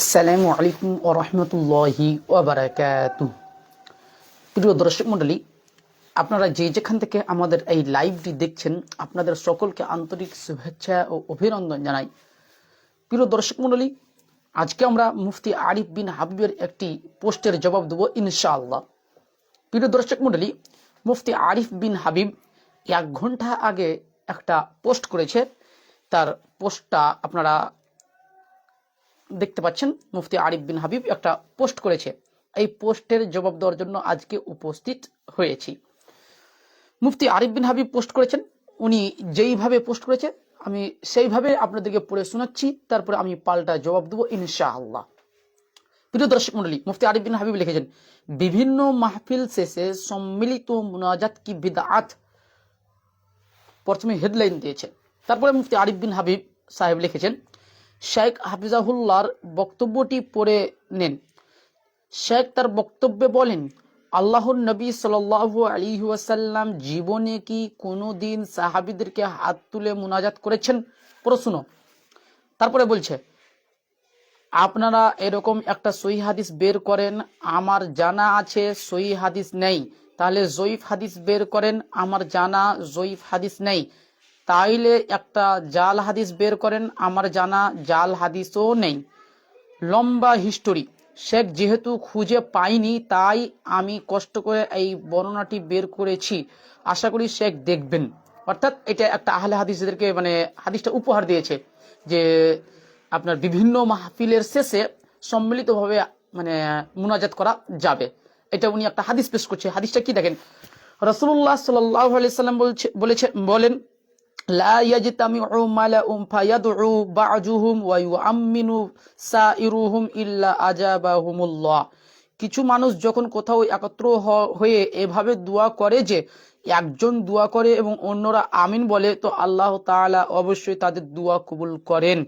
আসসালামু আলাইকুম ও রহমতুল্লাহি ওবরাকাতু প্রিয় দর্শক মণ্ডলী, আপনারা যে যেখান থেকে আমাদের এই লাইভটি দেখছেন, আপনাদের সকলকে আন্তরিক শুভেচ্ছা ও অভিনন্দন জানাই। প্রিয় দর্শক মণ্ডলী, আজকে আমরা মুফতি আরিফ বিন হাবিবের একটি পোস্টের জবাব দেবো ইনশাআল্লাহ। প্রিয় দর্শক মণ্ডলী, মুফতি আরিফ বিন হাবিব এক ঘণ্টা আগে একটা পোস্ট করেছে। তার পোস্টটা আপনারা দেখতে পাচ্ছেন, মুফতি আরিফ বিন হাবিব একটা পোস্ট করেছে। এই পোস্টের জবাব দেওয়ার জন্য আজকে উপস্থিত হয়েছি। মুফতি আরিফ বিন হাবিব পোস্ট করেছেন, উনি যেইভাবে পোস্ট করেছে, আমি সেইভাবে আপনাদেরকে পড়ে শোনাচ্ছি, তারপরে আমি পাল্টা জবাব দেবো ইনশাআল্লাহ। প্রিয় দর্শক মন্ডলী মুফতি আরিফ বিন হাবিব লিখেছেন, বিভিন্ন মাহফিল শেষে সম্মিলিত মুনাজাত কি বিদাআত? প্রথমে হেডলাইন দিয়েছে তারপরে মুফতি আরিফ বিন হাবিব সাহেব লিখেছেন শেখ হাফিজাহুল্লাহর বক্তব্যটি পড়ে নেন। শেখ তার বক্তব্যে বলেন, আল্লাহর নবী সাল আলী ওয়াসাল্লাম জীবনে কি কোনো দিন সাহাবিদেরকে হাত তুলে মুনাজাত করেছেন? প্রশ্ন। তারপরে বলছে, আপনারা এরকম একটা সহি হাদিস বের করেন, আমার জানা আছে সহি হাদিস নেই। তাহলে জয়ীফ হাদিস বের করেন, আমার জানা জয়ীফ হাদিস নেই। তাইলে একটা জাল হাদিস বের করেন, আমার জানা জাল হাদিসও নেই। লম্বা হিস্টোরি শেখ যেহেতু খুঁজে পাইনি, তাই আমি কষ্ট করে এই বর্ণনাটি বের করেছি। আশা করি শেখ দেখবেন। অর্থাৎ এটা একটা আহলে হাদিসদেরকে মানে হাদিসটা উপহার দিয়েছে যে আপনার বিভিন্ন মাহফিলের শেষে সম্মিলিতভাবে মানে মুনাজাত করা যাবে। এটা উনি একটা হাদিস পেশ করছে। হাদিসটা কি দেখেন? রসুল্লাহ সাল্লাহ সাল্লাম বলছে, বলেছে, বলেন لا يجتمع ملأ فيدعو بعضهم ويؤمن سائرهم إلا أجابهم الله কিছু মানুষ যখন কোথাও একত্র হ- হয়ে এভাবে দোয়া করে যে একজন দোয়া করে এবং অন্যরা আমিন বলে তো আল্লাহ তাআলা অবশ্যই তাদের দোয়া কবুল করেন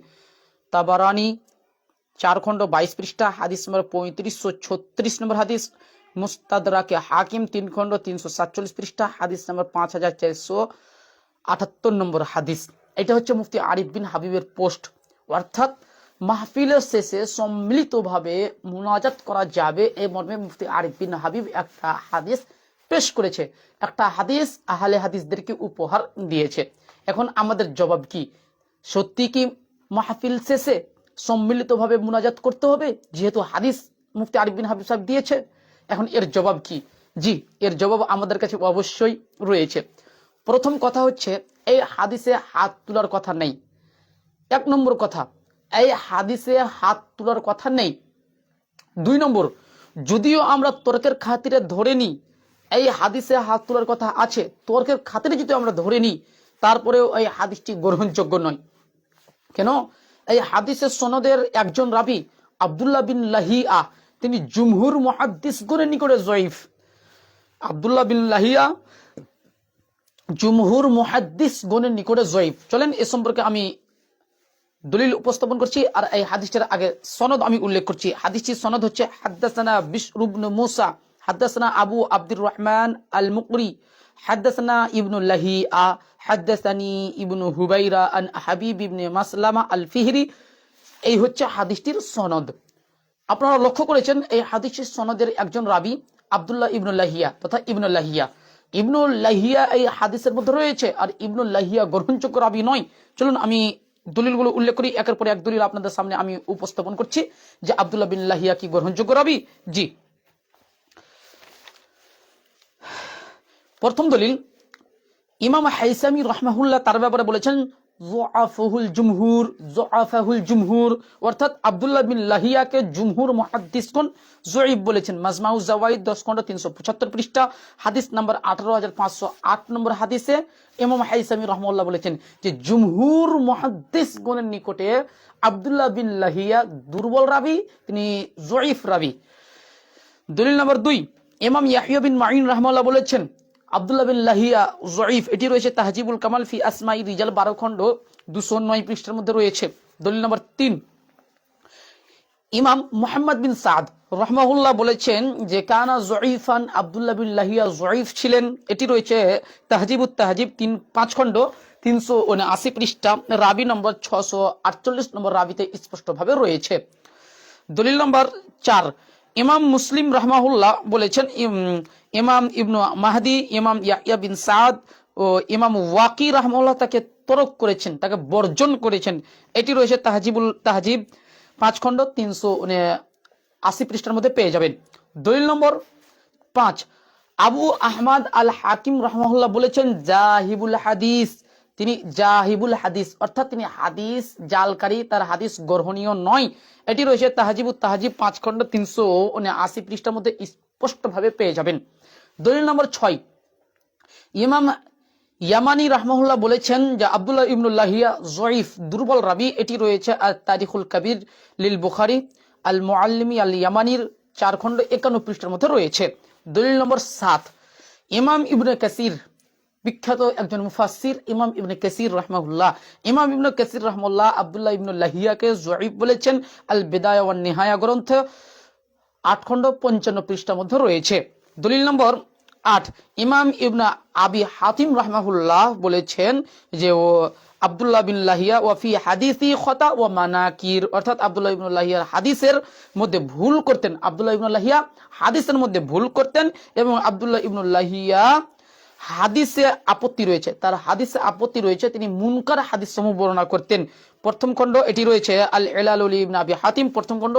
তাবারানি চার খণ্ড বাইশ পৃষ্ঠা হাদিস নম্বর পঁয়ত্রিশশো ছত্রিশ নম্বর হাদিস মুস্তাদরাকে হাকিম তিন খণ্ড তিনশো সাতচল্লিশ পৃষ্ঠা হাদিস নম্বর পাঁচ হাজার চারশো আটাত্তর নম্বর হাদিস। এটা হচ্ছে মুফতি আরিফ বিন হাবিবের পোস্ট। অর্থাৎ মাহফিলের শেষে সম্মিলিতভাবে মোনাজাত করা যাবে এই মর্মে মুফতি আরিফ বিন হাবিব একটা হাদিস পেশ করেছে। একটা হাদিস আহলে হাদিসদেরকে উপহার দিয়েছে। এখন আমাদের জবাব কি? সত্যি কি মাহফিল শেষে সম্মিলিতভাবে মোনাজাত করতে হবে? যেহেতু হাদিস মুফতি আরিফ বিন হাবিব সাহেব দিয়েছে। এখন এর জবাব কি? জি, এর জবাব আমাদের কাছে অবশ্যই রয়েছে। প্রথম কথা হচ্ছে, এই হাদিসে হাত তোলার কথা নেই। এক নম্বর কথা, এই হাদিসে হাত তোলার কথা নেই। দুই নম্বর, যদিও আমরা তর্কের খাতিরে ধরে নিই, এই হাদিসে হাত তোলার কথা আছে, তর্কের খাতিরে যদি আমরা ধরে নিই, তারপরেও এই হাদিসটি গ্রহণযোগ্য নয়। কেন? এই হাদিসের সনদের একজন রাবি, আবদুল্লাহ বিন লাহিয়া, তিনি জুমহুর মহাদ্দিস গণের নিকটে জয়ীফ। আবদুল্লাহ বিন লাহিয়া জুমহুর মুহাদ্দিস গণের নিকটে জয়ীফ। চলেন, এ সম্পর্কে আমি দলিল উপস্থাপন করছি আর এই হাদিসটার আগে সনদ আমি উল্লেখ করছি। হাদিসটির সনদ হচ্ছে, হাদ্দাসানা Bishr ibn Musa, হাদ্দাসানা Abu Abdur Rahman al Muqri হাদ্দাসানা Ibn Lahiya, হাদ্দাসানি ইবনু হুবাইরা আন Habib ibn Maslama al Fihri এই হচ্ছে হাদিসটির সনদ। আপনারা লক্ষ্য করেছেন, এই হাদিসটির সনদের একজন রাবি আবদুল্লাহ ইবনুল্লাহিয়া তথা ইবনুল্লাহিয়া ইবনুল্লাহিয়া এই হাদিসের মধ্যে রয়েছে। আর ইবনুল্লাহিয়া গ্রহণযোগ্য রাবি নয়। চলুন আমি দলিলগুলো উল্লেখ করি। একের পর এক দলিল আপনাদের সামনে আমি উপস্থাপন করছি যে আবদুল্লাহ বিন লাহিয়া কি গ্রহণযোগ্য রাবি? জি। প্রথম দলিল, ইমাম হাইসামি রহমাহুল্লাহ তার ব্যাপারে বলেছেন জুমহুর জুমহুর। অর্থাৎ আব্দুল্লাহ বিন লাহিয়াকে জুমহুর বলেছেন। মাজমাউ তিনশো পৃষ্ঠা। হাদিস নম্বর আঠারো হাজার পাঁচশো আট নম্বর হাদিসে বলেছেন যে, জুমহুর মুহাদ্দিসগণের নিকটে আব্দুল্লাহ বিন লাহিয়া দুর্বল রাবি, তিনি জয়ীফ রাবি। দলিল নম্বর দুই, ইমাম ইয়াহিয়া বিন মাইন রহমাল্লাহ বলেছেন আব্দুল্লাহ বিন লাহিয়া জয়ীফ, এটি রয়েছে তাহজিবুল কামাল ফি আসমাই রিজাল বারো খণ্ড দুশো নয় পৃষ্ঠার মধ্যে রয়েছে। দলিল নম্বর তিন। ইমাম মোহাম্মদ বিন সাদ রহমাহুল্লাহ বলেছেন যে, কানা জয়ীফান আবদুল্লাহ বিন লাহিয়া জয়ীফ ছিলেন। এটি রয়েছে তাহজিবুত তাহজিব তিন, পাঁচ খণ্ড তিনশো আশি পৃষ্ঠা। রাবি নম্বর ছশো আটচল্লিশ নম্বর রাবিতে স্পষ্টভাবে রয়েছে। দলিল নম্বর চার। ইমাম মুসলিম রহমাহুল্লাহ বলেছেন ইমাম ইবনু মাহাদি, ইমাম ইয়াহিয়া বিন সাদ ও ইমাম ওয়াকি রহমাল্লাহ তাকে তরক করেছেন, তাকে বর্জন করেছেন। এটি রয়েছে তাহাজিবুল, তাহাজিব পাঁচ খণ্ড তিনশো আশি পৃষ্ঠার মধ্যে পেয়ে যাবেন। দলিল নম্বর পাঁচ, আবু আহমদ আল হাকিম রহমাহুল্লাহ বলেছেন, জাহিবুল হাদিস তিনি জাহিবুল হাদিস, অর্থাৎ তিনি হাদিস জালকারী, তার হাদিস গ্রহণীয় নয়। এটি রয়েছে তাহাজিবুল তাহাজিব পাঁচ খণ্ড তিনশো আশি পৃষ্ঠার মধ্যে স্পষ্টভাবে পেয়ে যাবেন। দলিল নম্বর ছয়, ইমাম ইয়ামানি রহমাহুল্লাহ বলেছেন যে আব্দুল্লাহ ইবনুল্লাহিয়া জয়ীফ, দুর্বল রাবি, এটি রয়েছে আর তারিখুল কবির লিল বুখারি, আল মুআল্লিমি আল ইয়ামানির চার খণ্ড একান্ন পৃষ্ঠার মধ্যে রয়েছে। দলিল নম্বর সাত, ইমাম ইবনে কাসির বিখ্যাত একজন মুফাসির ইমাম ইবনে কেসির রহমাউল্লাহ ইমাম ইবনে কাসির রহমাল্লাহ আব্দুল্লাহ ইবনুল্লাহিয়াকে জয়ীফ বলেছেন। আল বেদায় ওয়ান নিহায়া গ্রন্থ আট খণ্ড পঞ্চান্ন পৃষ্ঠার মধ্যে রয়েছে। দলিল নম্বর আট, ইমাম ইবনা আবি হাতিম রহমাহুল্লাহ বলেছেন যে, ও আবদুল্লাহ বিন লাহিয়া ওয়াফি হাদিসি খতা ও মানাকির, অর্থাৎ আবদুল্লাহ ইবনুল লাহিয়ার হাদিসের মধ্যে ভুল করতেন। আবদুল্লাহ ইবনুল লাহিয়া হাদিসের মধ্যে ভুল করতেন এবং আবদুল্লাহ ইবনুল লাহিয়া হাদিসে আপত্তি রয়েছে। তার হাদিসে আপত্তি রয়েছে, তিনি মুনকার হাদিস সমূহ বর্ণনা করতেন। প্রথম খণ্ড এটি রয়েছে আল এলাল ইবন আবি হাতিম, প্রথম খণ্ড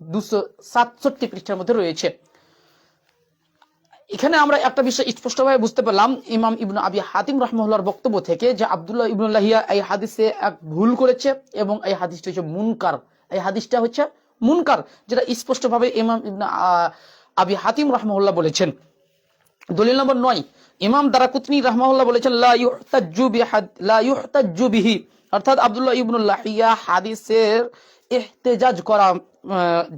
দুশো সাতষট্টি পৃষ্ঠার মধ্যে রয়েছে। এখানে আমরা একটা বিষয় স্পষ্টভাবে বুঝতে পারলাম, ইমাম ইবনু আবি হাতিম রহমুল্লাহর বক্তব্য থেকে, যে আবদুল্লাহ ইবনুল্লাহিয়া এই হাদিসে এক ভুল করেছে এবং এই হাদিসটা হচ্ছে মুনকার। এই হাদিসটা হচ্ছে মুনকার, যেটা স্পষ্টভাবে ইমাম ইবনু আবি হাতিম রহমুল্লাহ বলেছেন। দলিল নম্বর নয় ইমাম দারাকুতনি রহমাহুল্লাহ বলেছেন, লা ইউহতাজ্জু বিহাদ, লা ইউহতাজ্জু বিহি। অর্থাৎ আব্দুল্লাহ ইবনুল্লাহ ইয়া হাদিসের ইহতেজাজ করা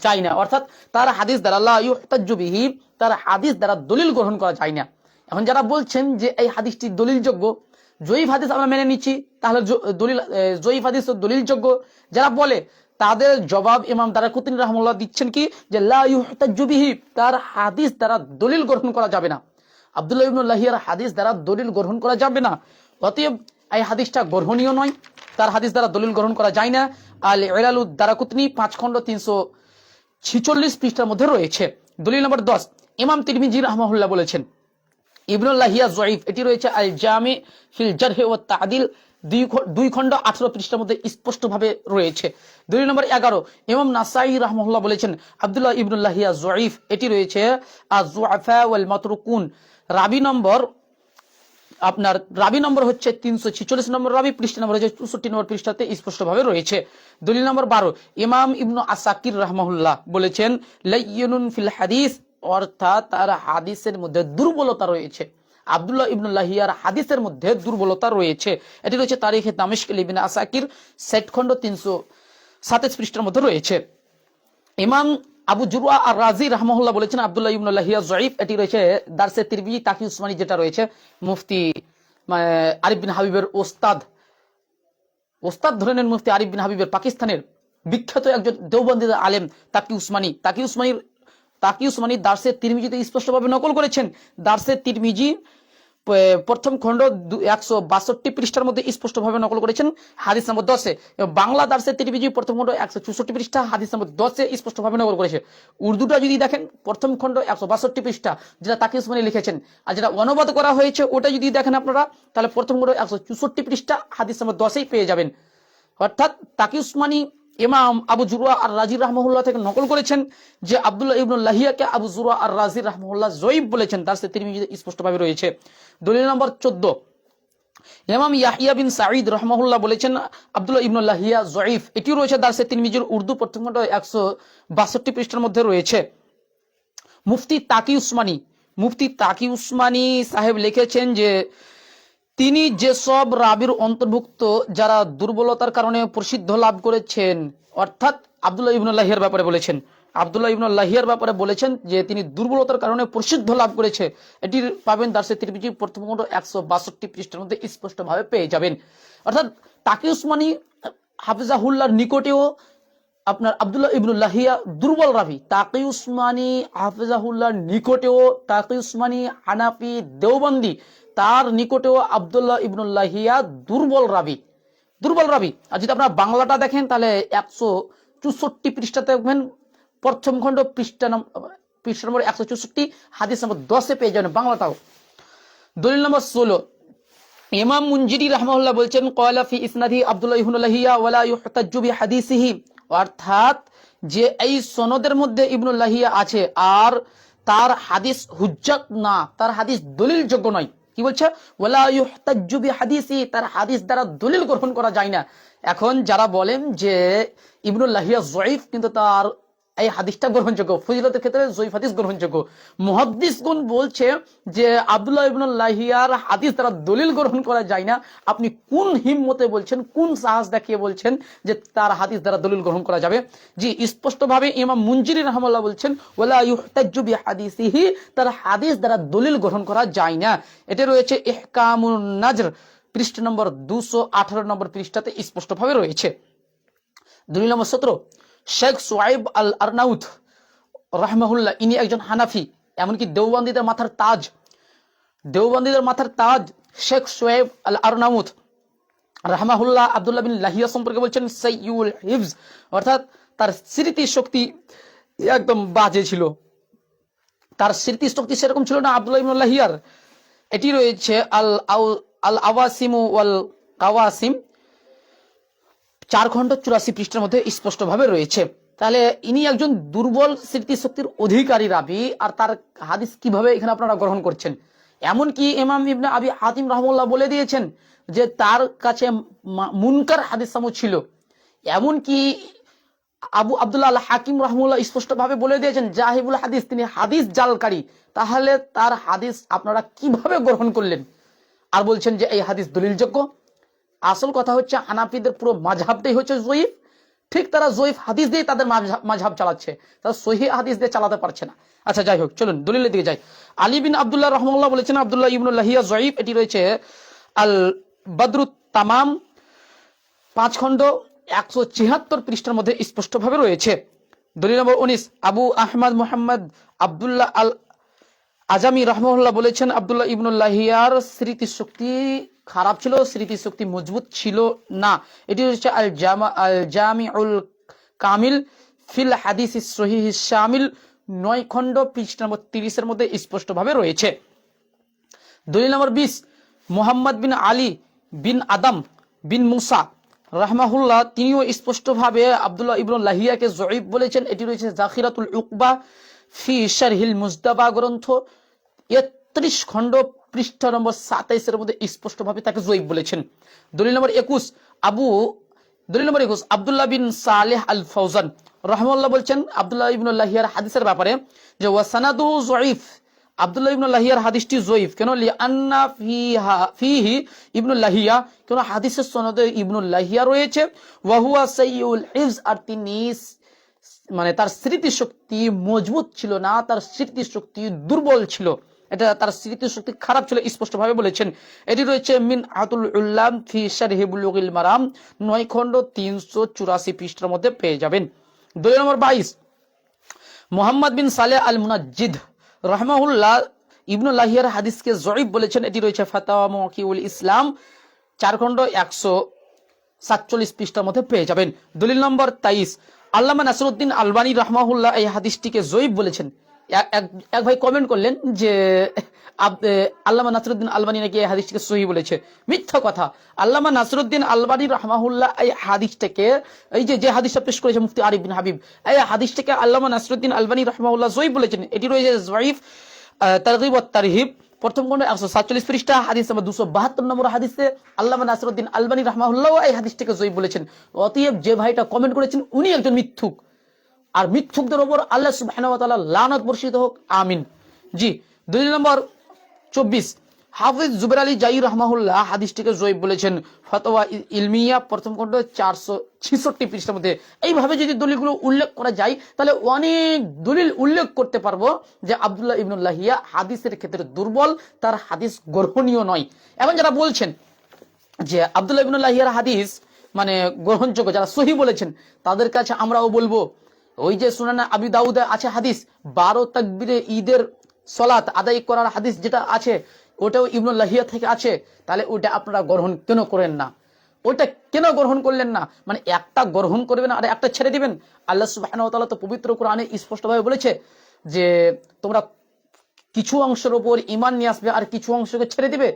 যায় না। অর্থাৎ তার হাদিস দ্বারা, লা ইউহতাজ্জু বিহি, তার হাদিস দ্বারা দলিল গ্রহণ করা যায় না। এখন যারা বলছেন যে এই হাদিসটি দলিলযোগ্য, জয়ীফ হাদিস আমরা মেনে নিচ্ছি, তাহলে দলিল জয়ীফ হাদিস দলিলযোগ্য। যারা বলে, তাদের জবাব ইমাম দারাকুতিন রহমুল্লাহ দিচ্ছেন কি? যে, লা ইউহতাজ্জু বিহি, তার হাদিস দ্বারা দলিল গ্রহণ করা যাবে না। আব্দুল্লাহ ইবনুল লাহিয়ার হাদিস দ্বারা দলিল গ্রহণ করা যাবে না। অতএব এই হাদিসটা গ্রহণীয় নয়। তার হাদিস দ্বারা দলিল গ্রহণ করা যায় না। আল এলালু দারাকুতনি পাঁচ খণ্ড তিনশো ছিচল্লিশ পৃষ্ঠার মধ্যে রয়েছে। দলিল নম্বর দশ, ইমাম তিরমিজি রহমাহুল্লাহ বলেছেন ইবনুল্লাহিয়া জয়ীফ, এটি রয়েছে আল জামে ফিল জারহে ও তাদিল, দুই খণ্ড আঠারো পৃষ্ঠার মধ্যে স্পষ্টভাবে রয়েছে। দুই নম্বর এগারো, ইমাম নাসাই রহমুল্লাহ বলেছেন, আব্দুল্লাহ ইবনুল্লাহিয়া জয়ীফ, এটি রয়েছে আজ ওয়াল মাতরুকুন রাবি নম্বর, আপনার রাবি নম্বর হচ্ছে তিনশো ছিচল্লিশ নম্বর রাবি পৃষ্ঠা নম্বর হচ্ছে চৌষট্টি নম্বর পৃষ্ঠাতে স্পষ্টভাবে রয়েছে। দলিল নম্বর বারো, ইমাম ইবনু আসাকির রহমাহুল্লাহ বলেছেন, লাইয়ুনুন ফিল হাদিস, অর্থাৎ তার হাদিসের মধ্যে দুর্বলতা রয়েছে। আব্দুল্লাহ ইবনুল্লাহিয়ার হাদিসের মধ্যে দুর্বলতা রয়েছে। এটি রয়েছে তারিখে দামেশক ইবিন আসাকির সেট খণ্ড তিনশো সাতাশ পৃষ্ঠার মধ্যে রয়েছে। ইমাম আবু জুরুয়া আর রাজি রহমহুল্লাহ বলেছেন, আব্দুল্লাহ ইবনুল্লাহ জয়ীফ এটি রয়েছে দার্সে তিরবিজি তাকি উসমানী যেটা রয়েছে, মুফতি আরিফ বিন হাবিবের ওস্তাদ। ওস্তাদ ধরে নেন মুফতি আরিফ বিন হাবিবের, পাকিস্তানের বিখ্যাত একজন দেওবন্দি আলেম তাকি উসমানী তাকি উসমানীর তাকি উসমানী দার্সে তিরমিজিতে স্পষ্টভাবে নকল করেছেন। দার্সে তিরমিজি প্রথম খণ্ড একশো বাষট্টি পৃষ্ঠার মধ্যে স্পষ্টভাবে নকল করেছেন হাদিস নম্বর দশে। বাংলা দার্সে তিরমিজি প্রথম খণ্ড একশো চৌষট্টি পৃষ্ঠা, হাদিস নম্বর দশে স্পষ্টভাবে নকল করেছে। উর্দুটা যদি দেখেন, প্রথম খণ্ড একশো বাষট্টি পৃষ্ঠা, যেটা তাকি উসমানী লিখেছেন। আর যেটা অনুবাদ করা হয়েছে, ওটা যদি দেখেন আপনারা, তাহলে প্রথম খণ্ড একশো চৌষট্টি পৃষ্ঠা, হাদিস নম্বর দশেই পেয়ে যাবেন। অর্থাৎ তাকি উসমানী ইমাম আবু জুরুয়া আর রাজি রহমহুল্লাহ থেকে নকল করেছেন যে আব্দুল্লাহ ইবনুল লাহিয়াকে আবু জুরুয়া আর রাজি রহমহুল্লাহ জয়ীব বলেছেন। তার সাথে তিনি স্পষ্টভাবে রয়েছে। দলিল নম্বর চোদ্দ। ইমাম ইয়াহিয়া বিন সাঈদ বলেছেন, আব্দুল্লাহ জয়ীফ এটিও রয়েছে উর্দু প্রথম একশো বাষট্টি পৃষ্ঠার মধ্যে রয়েছে। মুফতি তাকি উসমানী, মুফতি তাকি উসমানী সাহেব লিখেছেন যে তিনি যেসব রাবির অন্তর্ভুক্ত যারা দুর্বলতার কারণে প্রসিদ্ধ লাভ করেছেন, অর্থাৎ আব্দুল্লাহ ইবনুল্লাহিয়ার ব্যাপারে বলেছেন, আব্দুল্লাহ ইবনুল্লাহিয়ার ব্যাপারে বলেছেন যে তিনি দুর্বলতার কারণে প্রসিদ্ধ লাভ করেছে। এটি পাবেন দার্সে তিরমিজি প্রথম একশো বাষট্টি পৃষ্ঠার মধ্যে স্পষ্টভাবে পেয়ে যাবেন। অর্থাৎ তাকি উসমানী হাফিজাহুল্লাহর নিকটেও আপনার আব্দুল্লাহ ইবনুল্লাহিয়া দুর্বল রাবি। তাকি উসমানী হাফিজাহুল্লাহর নিকটেও, তাকি উসমানী হানাফি দেওবন্দি, তার নিকটেও আব্দুল্লাহ ইবনুল্লাহিয়া দুর্বল রাবি। দুর্বল রাবি। আর যদি আপনারা বাংলাটা দেখেন, তাহলে একশো চৌষট্টি পৃষ্ঠাতে দেখবেন। প্রথম খণ্ড পৃষ্ঠা পৃষ্ঠা নম্বর একশো চৌষট্টি, হাদিস নম্বর দশে পেয়ে যাবেন বাংলাটাও। দলিল নম্বর ষোলো। ইমাম মুনজিরি রহমাউল্লাহ বলছেন, কয়লা ফি ইসনাদি আব্দুল্লাহ ইবনুল্লাহিয়া ওয়ালা ইউহতাজ্জু বি হাদিসিহি অর্থাৎ যে এই সনদের মধ্যে ইবনুল্লাহিয়া আছে, আর তার হাদিস হুজ্জাক না, তার হাদিস দলিল যোগ্য নয়। কি বলছে? হাদিসি তার হাদিস দ্বারা দলিল গ্রহণ করা যায় না। এখন যারা বলেন যে ইবনুল্লাহিয়া জয়ীফ, কিন্তু তার এই হাদিসটা গ্রহণযোগ্য, ফজিলতের ক্ষেত্রে জয়ীফ হাদিস গ্রহণযোগ্য। মুহাদ্দিসগুন বলছে যে, আব্দুল্লাহ ইবনুল লাহিয়ার হাদিস দ্বারা দলিল গ্রহণ করা যায় না। আপনি কোন হিম্মতে বলছেন, কোন সাহস দেখিয়ে বলছেন যে তার হাদিস দ্বারা দলিল গ্রহণ করা যাবে? জি, স্পষ্টভাবে ইমাম মুনজিরি রহমাল্লাহ বলছেন, ওয়ালা ইউহতাজ্জু বিহাদিসিহি তার হাদিস দ্বারা দলিল গ্রহণ করা যায় না। এটা রয়েছে ইহকামুন নাজর, পৃষ্ঠ নম্বর দুশো আঠারো নম্বর পৃষ্ঠাতে স্পষ্টভাবে রয়েছে। দুই নম্বর সতেরো শেখ সোয়াইব আল আরনাউথ রহমাহুল্লাহ, ইনি একজন হানাফি, এমনকি দেওবন্দীদের মাথার তাজ। দেওবন্দীদের মাথার তাজ শেখ সোয়েব আল আরনাউথ রাহমাহুল্লাহ আব্দুল্লাহ বিন লাহিয়া সম্পর্কে বলছেন সৈয়ুল হিফজ। অর্থাৎ তার স্মৃতি শক্তি একদম বাজে ছিল। তার স্মৃতি শক্তি সেরকম ছিল না আব্দুল্লাহ ইবনুল লাহিয়ার। এটি রয়েছে আল আল আওয়াসিম ওয়াল কাওয়াসিম চার খণ্ড চুরাশি পৃষ্ঠের মধ্যে স্পষ্টভাবে রয়েছে। তাহলে ইনি একজন দুর্বল স্মৃতিশক্তির অধিকারী রাবি, আর তার হাদিস কীভাবে এখানে আপনারা গ্রহণ করছেন? এমনকি ইমাম ইবনে আবি হাতিম রহমুল্লাহ বলে দিয়েছেন যে তার কাছে মুনকার হাদিস সামু ছিল। এমনকি আবু আব্দুল্লাহ হাকিম রহমুল্লাহ স্পষ্টভাবে বলে দিয়েছেন, জাহিবুল হাদিস, তিনি হাদিস জালকারী। তাহলে তার হাদিস আপনারা কীভাবে গ্রহণ করলেন? আর বলছেন যে, এই হাদিস দলিলযোগ্য? আসল কথা হচ্ছে হানাফিদের পুরো মাঝহাবটাই হচ্ছে জয়ীফ। ঠিক তারা জয়ীফ হাদিস দিয়ে তাদের মাঝহাব চালাচ্ছে। তারা সহি হাদিস দিয়ে চালাতে পারছে না। আচ্ছা যাই হোক, চলুন, দলিলের দিকে যাই। আলী বিন আব্দুল্লাহ রহমাল্লাহ বলেছেন, আব্দুল্লাহ ইবনুল্লাহিয়া জয়ীফ, এটি রয়েছে আল বদরুত তামাম, পাঁচ খণ্ড একশো ছিয়াত্তর পৃষ্ঠার মধ্যে স্পষ্টভাবে রয়েছে। দলিল নম্বর উনিশ, আবু আহমদ মোহাম্মদ আব্দুল্লাহ আল আজামি রহমুল্লাহ বলেছেন, আব্দুল্লাহ ইবনুল্লাহিয়ার স্মৃতিশক্তি খারাপ ছিল, স্মৃতিশক্তি মজবুত ছিল না। এটি হচ্ছে আল জামা আল জামিউল কামিল ফিল হাদিস সহিহ শামিল, নয় খণ্ড, পৃষ্ঠা নম্বর তিরিশের মধ্যে স্পষ্টভাবে রয়েছে। দলিল নম্বর বিশ, মোহাম্মদ বিন আলী বিন আদম বিন মুসা রাহমাহুল্লাহ, তিনিও স্পষ্টভাবে আব্দুল্লাহ ইবনুল লাহিয়াকে জয়ীব বলেছেন। এটি রয়েছে জাখিরাতুল উকবা ফি মুজদাবা গ্রন্থ একত্রিশ খণ্ড নম্বর সাতাইশের মধ্যে স্পষ্টভাবে তাকে জয়ীব বলেছেন। দলিল নম্বর একুশ, আবু দলিল নম্বর একুশ, আব্দুল্লাহ বিন সালেহ আল ফৌজান রহমাল্লাহ বলছেন, আব্দুল্লাহ হাদিসের ব্যাপারে যে ওয়াসানাদু জয়ীফ। আব্দুল্লাহ হাদিসটি জয়ীফ। কেন? আন্না ফিহা, ফিহি ইবনুল লাহিয়া। কেন? হাদিসের সনদে ইবনুল লাহিয়া রয়েছে। ওয়াহুয়া আর তিনি মানে তার স্মৃতিশক্তি মজবুত ছিল না, তার স্মৃতিশক্তি দুর্বল ছিল। এটা তার স্মৃতিশক্তি খারাপ ছিল, স্পষ্টভাবে বলেছেন। এটি রয়েছে মিন আতুল উল্লাম ফি বুলুগিল মারাম। নয় খণ্ড তিনশো চুরাশি পৃষ্ঠার মধ্যে পেয়ে যাবেন। দুই নম্বর বাইশ। মোহাম্মদ বিন সালে আল মুনাজ্জিদ রহমাহুল্লাহ ইবনুল লাহিয়ার হাদিসকে জয়ীব বলেছেন। এটি রয়েছে ফাতাওয়া মকিউল ইসলাম। চার খণ্ড একশো সাতচল্লিশ পৃষ্ঠার মধ্যে পেয়ে যাবেন। দলিল নম্বর তেইশ। আল্লামা নাসরুদ্দিন আলবানী রহমাহুল্লাহ এই হাদিসটিকে জয়ীব বলেছেন। এক- ভাই কমেন্ট করলেন যে আল্লামা নাসরুদ্দিন আলবানী নাকি এই হাদিসটিকে সহি বলেছে। মিথ্যা কথা। আল্লামা নাসরুদ্দিন আলবানী রহমাহুল্লাহ এই হাদিসটাকে, এই যে যে হাদিসটা পেশ করেছে মুফতি আরিফ বিন হাবিব, এই হাদিসটাকে আল্লামা নাসরুদ্দিন আলবানী রহমাহুল্লাহ জয়ীব বলেছেন। এটি রয়েছে জয়ীফ তারগিব ও তারহিব। প্রথম খন্ড একশো সাতচল্লিশ পৃষ্ঠা, হাদিস নম্বর দুশো বাহাত্তর নম্বর হাদিসে আল্লাহ নাসরুদ্দিন আলবানী রহমাহুল্লাহ এই হাদিসটাকে জয়ী বলেছেন। অতএব যে ভাইটা কমেন্ট করেছেন, উনি একজন মিথ্যুক। আর মিথ্যুকদের ওপর আল্লাহ সুবাহ লানত বর্ষিত হোক, আমিন। জি, দুই নম্বর, চব্বিশ। হাফিজ জুবের আলী জাই রহমাহুল্লাহ হাদিসটিকে জয়ীব বলেছেন, ফতোয়া ইলমিয়া, প্রথম খণ্ড, চারশো ছিষট্টি পৃষ্ঠার মধ্যে। এইভাবে যদি দলিলগুলো উল্লেখ করা যায়, তাহলে অনেক দলিল উল্লেখ করতে পারব যে আব্দুল্লাহ ইবনুল্লাহিয়া হাদিসের ক্ষেত্রে দুর্বল, তার হাদিস গ্রহণীয় নয়। এবং যারা বলছেন যে আব্দুল্লাহ ইবনুল্লাহিয়ার হাদিস মানে গ্রহণযোগ্য, যারা সহি বলেছেন, তাদের কাছে আমরাও বলব, ওই যে সুনানা আবি দাউদে আছে হাদিস, বারো তাকবিরে ঈদের সলাত আদায় করার হাদিস যেটা আছে ওটাও ইবনুল্লাহিয়া থেকে আছে, তাহলে ওটা আপনারা গ্রহণ কেন করেন না? ওইটা কেন গ্রহণ করলেন না? মানে একটা গ্রহণ করবেন আর একটা ছেড়ে দিবেন? আল্লাহ সুবাহ তো পবিত্র কোরআনে স্পষ্টভাবে বলেছে যে, তোমরা কিছু অংশের ওপর ইমান নিয়ে আসবে আর কিছু অংশকে ছেড়ে দিবে।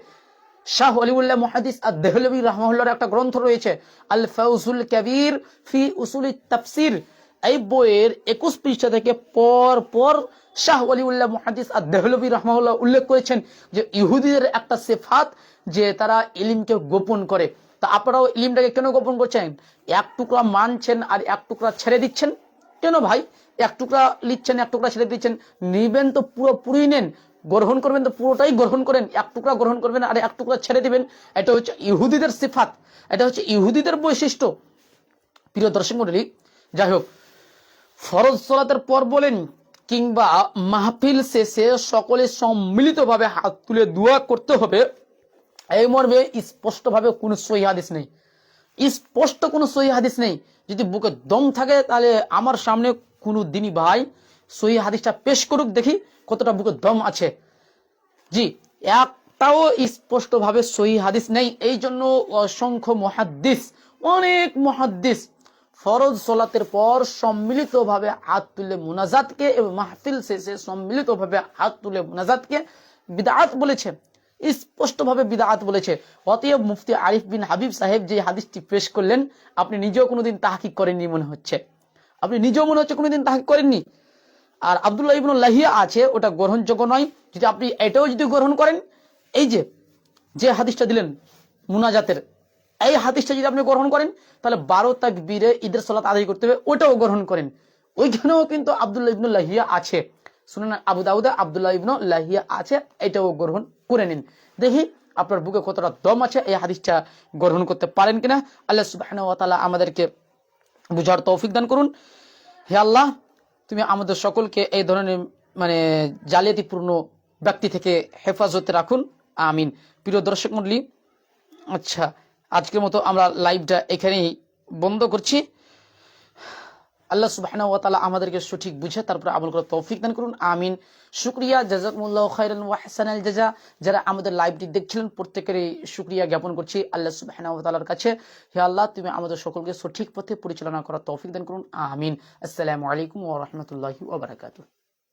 শাহ অলিউল্লাহ মহাদিস আর দেহলবী রহমার একটা গ্রন্থ রয়েছে আল ফৌজুল কবির ফি উসুল তাফসির। এই বইয়ের একুশ পৃষ্ঠা থেকে পর পর শাহ অলিউল্লাহ মহাদিস আর দেহলবী রহমাউল্লাহ উল্লেখ করেছেন যে ইহুদিদের একটা সেফাত যে তারা ইলিমকে গোপন করে। তা আপনারাও ইলিমটাকে কেন গোপন করছেন? এক টুকরা মানছেন আর এক টুকরা ছেড়ে দিচ্ছেন? কেন ভাই? এক টুকরা লিখছেন, এক টুকরা ছেড়ে দিচ্ছেন। নিবেন তো পুরো পুরোই নেন। গ্রহণ করবেন তো পুরোটাই গ্রহণ করেন। এক টুকরা গ্রহণ করবেন আর এক টুকরা ছেড়ে দিবেন। এটা হচ্ছে ইহুদিদের সিফাত। এটা হচ্ছে ইহুদিদের বৈশিষ্ট্য। প্রিয় দর্শক মন্ডলী যাই হোক ফরজ সলাতের পর বলেন, কিংবা মাহফিল শেষে সকলে সম্মিলিতভাবে হাত তুলে দোয়া করতে হবে। এই মর্মে স্পষ্টভাবে কোনো সহি হাদিস নেই। স্পষ্ট কোনো সহি হাদিস নেই। যদি বুকে দম থাকে, তাহলে আমার সামনে কোনো দিনই ভাই সহি হাদিসটা পেশ করুক, দেখি কতটা বুকে দম আছে। জি, একটাও স্পষ্টভাবে সহি হাদিস নেই। এই জন্য অসংখ্য মহাদ্দিস, অনেক মহাদ্দিস ফরজ সোলাতের পর সম্মিলিতভাবে হাত তুলে মুনাজাতকে এবং মাহফিল শেষে সম্মিলিতভাবে হাত তুলে মুনাজাতকে বিদাত বলেছে, স্পষ্টভাবে বিদাত বলেছে। অতএব মুফতি আরিফ বিন হাবিব সাহেব যে হাদিসটি পেশ করলেন, আপনি নিজেও কোনোদিন তাহাকিক করেননি মনে হচ্ছে। আপনি নিজেও মনে হচ্ছে কোনোদিন তাহাকিক করেননি? আর আবদুল্লাহ ইবনুল লাহিয়া আছে, ওটা গ্রহণযোগ্য নয়। যদি আপনি এটাও যদি গ্রহণ করেন, এই যে যে হাদিসটা দিলেন, মুনাজাতের এই হাদিসটা যদি আপনি গ্রহণ করেন, তাহলে বারো তাকবীরে ঈদের সালাত আদায় করতে হবে ওটাও গ্রহণ করেন। ওইখানেও কিন্তু আবদুল্লাহ ইবনুল লাহিয়া আছে। শুনুন, Abu Dawud Abdullah ibn Lahiya আছে, এটাও গ্রহণ করে নিন। দেখি, আপনার বুকে কতটা দম আছে, এই হাদিসটা গ্রহণ করতে পারেন কিনা? আল্লাহ সুবহানাহু ওয়া তাআলা আমাদেরকে বুঝার তৌফিক দান করুন। হে আল্লাহ, তুমি আমাদের সকলকে এই ধরনের মানে জালিয়াতিপূর্ণ ব্যক্তি থেকে হেফাজতে রাখুন। আমিন। প্রিয় দর্শক মন্ডলী আচ্ছা আজকের মতো আমরা লাইভটা এখানেই বন্ধ করছি। আল্লাহ ওয়া আমাদেরকে সঠিক বুঝে তারপরে আমল করার তৌফিক দান করুন। আমিন। শুকরিয়া জাযাকুমুল্লাহু খাইরান ওয়া হাসানাল জাজা। যারা আমাদের লাইভটি দেখছিলেন, প্রত্যেকেরই শুকরিয়া জ্ঞাপন করছি আল্লাহ সুবহানাহু ওয়া তাআলার কাছে। হে আল্লাহ, তুমি আমাদের সকলকে সঠিক পথে পরিচালনা করার তৌফিক দান করুন। আমিন। আসসালামু আলাইকুম ওয়া রাহমাতুল্লাহি ওয়া বারাকাতুহু।